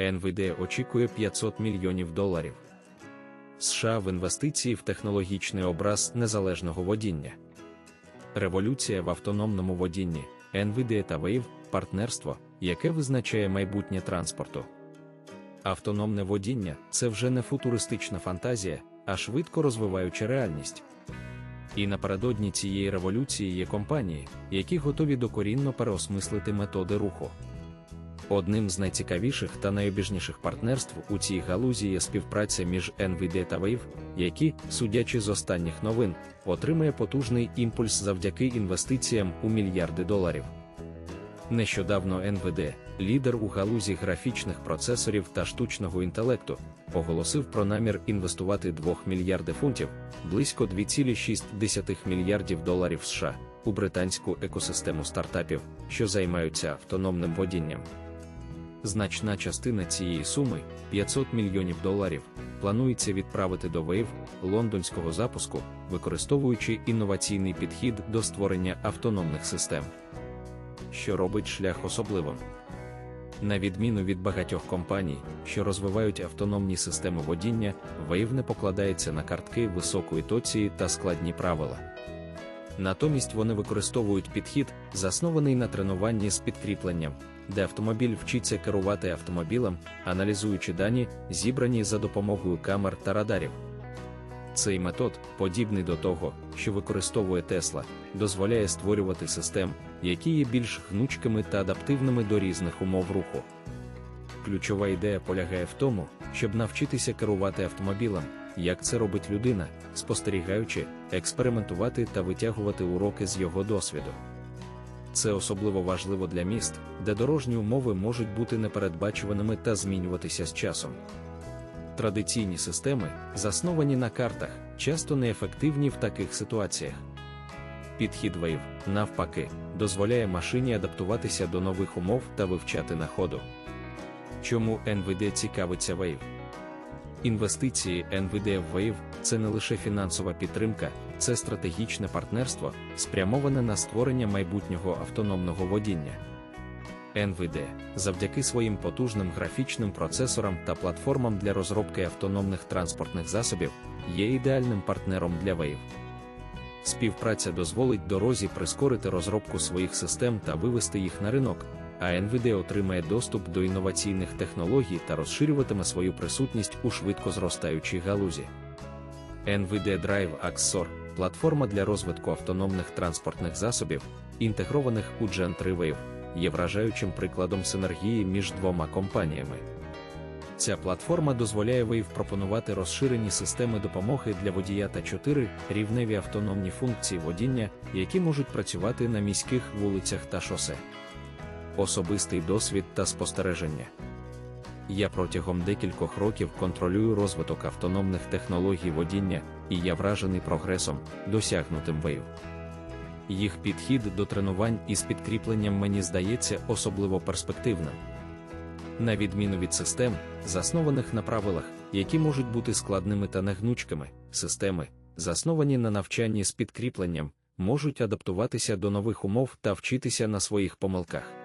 NVIDIA очікує 500 мільйонів доларів. США в інвестиції в технологічний образ незалежного водіння. Революція в автономному водінні, NVIDIA та Wave – партнерство, яке визначає майбутнє транспорту. Автономне водіння це вже не футуристична фантазія, а швидко розвиваюча реальність. І напередодні цієї революції є компанії, які готові докорінно переосмислити методи руху. Одним з найцікавіших та найобіжніших партнерств у цій галузі є співпраця між NVIDIA та Wave, які, судячи з останніх новин, отримає потужний імпульс завдяки інвестиціям у мільярди доларів. Нещодавно NVIDIA, лідер у галузі графічних процесорів та штучного інтелекту, оголосив про намір інвестувати 2 мільярди фунтів, близько 2,6 мільярдів доларів США, у британську екосистему стартапів, що займаються автономним водінням. Значна частина цієї суми 500 мільйонів доларів, планується відправити до Wave лондонського запуску, використовуючи інноваційний підхід до створення автономних систем. Що робить шлях особливим. На відміну від багатьох компаній, що розвивають автономні системи водіння, Wave не покладається на картки високої тоції та складні правила. Натомість вони використовують підхід, заснований на тренуванні з підкріпленням, де автомобіль вчиться керувати автомобілем, аналізуючи дані, зібрані за допомогою камер та радарів. Цей метод, подібний до того, що використовує Тесла, дозволяє створювати систем, які є більш гнучкими та адаптивними до різних умов руху. Ключова ідея полягає в тому, щоб навчитися керувати автомобілем, як це робить людина, спостерігаючи, експериментувати та витягувати уроки з його досвіду. Це особливо важливо для міст, де дорожні умови можуть бути непередбачуваними та змінюватися з часом. Традиційні системи, засновані на картах, часто неефективні в таких ситуаціях. Підхід Wave, навпаки, дозволяє машині адаптуватися до нових умов та вивчати на ходу. Чому NVIDIA цікавиться Wave? Інвестиції в Wave це не лише фінансова підтримка, це стратегічне партнерство, спрямоване на створення майбутнього автономного водіння. NVIDIA, завдяки своїм потужним графічним процесорам та платформам для розробки автономних транспортних засобів, є ідеальним партнером для Wave. Співпраця дозволить дорозі прискорити розробку своїх систем та вивести їх на ринок, а NVIDIA отримає доступ до інноваційних технологій та розширюватиме свою присутність у швидко зростаючій галузі. NVIDIA Drive Axor – платформа для розвитку автономних транспортних засобів, інтегрованих у Gen 3 Wave, є вражаючим прикладом синергії між двома компаніями. Ця платформа дозволяє Wave пропонувати розширені системи допомоги для водія та 4 рівневі автономні функції водіння, які можуть працювати на міських вулицях та шосе. Особистий досвід та спостереження. Я протягом декількох років контролюю розвиток автономних технологій водіння, і я вражений прогресом, досягнутим Wave. Їх підхід до тренувань із підкріпленням мені здається особливо перспективним. На відміну від систем, заснованих на правилах, які можуть бути складними та негнучкими, системи, засновані на навчанні з підкріпленням, можуть адаптуватися до нових умов та вчитися на своїх помилках.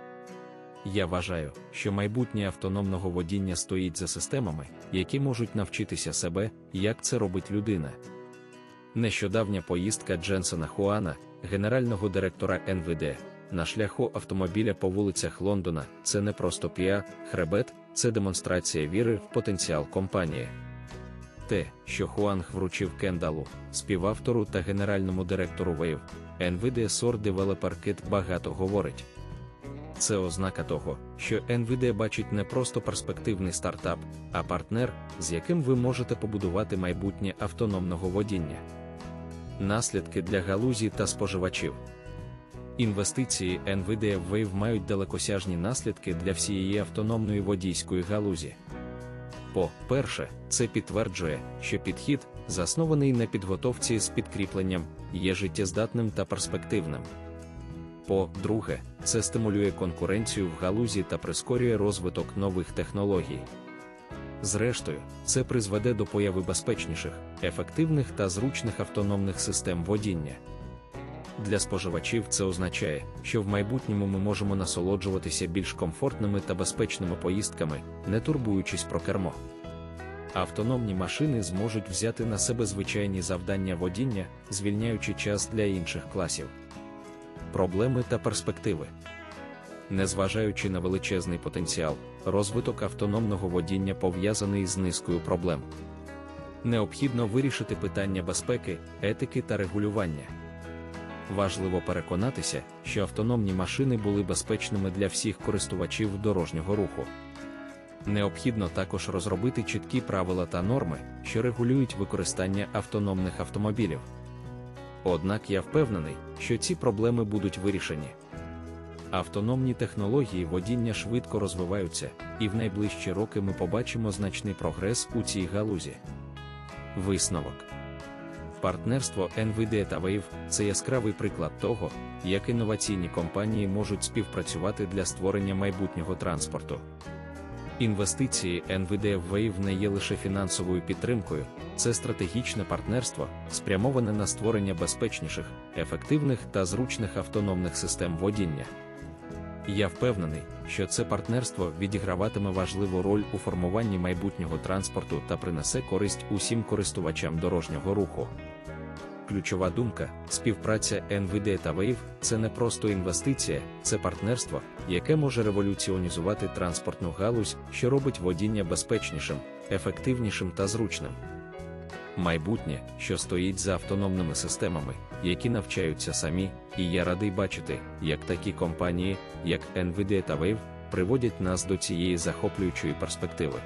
Я вважаю, що майбутнє автономного водіння стоїть за системами, які можуть навчитися себе, як це робить людина. Нещодавня поїздка Дженсона Хуана, генерального директора НВД, на шляху автомобіля по вулицях Лондона це не просто піа, хребет, це демонстрація віри в потенціал компанії. Те, що Хуанг вручив Кендалу, співавтору та генеральному директору Wave, NVIDIA Soar Developer Kit багато говорить. Це ознака того, що NVIDIA бачить не просто перспективний стартап, а партнер, з яким ви можете побудувати майбутнє автономного водіння. Наслідки для галузі та споживачів. Інвестиції NVIDIA Wave мають далекосяжні наслідки для всієї автономної водійської галузі. По-перше, це підтверджує, що підхід, заснований на підготовці з підкріпленням, є життєздатним та перспективним. По-друге, це стимулює конкуренцію в галузі та прискорює розвиток нових технологій. Зрештою, це призведе до появи безпечніших, ефективних та зручних автономних систем водіння. Для споживачів це означає, що в майбутньому ми можемо насолоджуватися більш комфортними та безпечними поїздками, не турбуючись про кермо. Автономні машини зможуть взяти на себе звичайні завдання водіння, звільняючи час для інших класів. Проблеми та перспективи. Незважаючи на величезний потенціал, розвиток автономного водіння пов'язаний з низкою проблем. Необхідно вирішити питання безпеки, етики та регулювання. Важливо переконатися, що автономні машини були безпечними для всіх користувачів дорожнього руху. Необхідно також розробити чіткі правила та норми, що регулюють використання автономних автомобілів. Однак я впевнений, що ці проблеми будуть вирішені. Автономні технології водіння швидко розвиваються, і в найближчі роки ми побачимо значний прогрес у цій галузі. Висновок партнерство NVIDIA та Wave – це яскравий приклад того, як інноваційні компанії можуть співпрацювати для створення майбутнього транспорту. Інвестиції NVIDIA Wave не є лише фінансовою підтримкою, це стратегічне партнерство, спрямоване на створення безпечніших, ефективних та зручних автономних систем водіння. Я впевнений, що це партнерство відіграватиме важливу роль у формуванні майбутнього транспорту та принесе користь усім користувачам дорожнього руху. Ключова думка, співпраця NVIDIA та Wave – це не просто інвестиція, це партнерство, яке може революціонізувати транспортну галузь, що робить водіння безпечнішим, ефективнішим та зручним. Майбутнє, що стоїть за автономними системами, які навчаються самі, і я радий бачити, як такі компанії, як NVIDIA та Wave, приводять нас до цієї захоплюючої перспективи.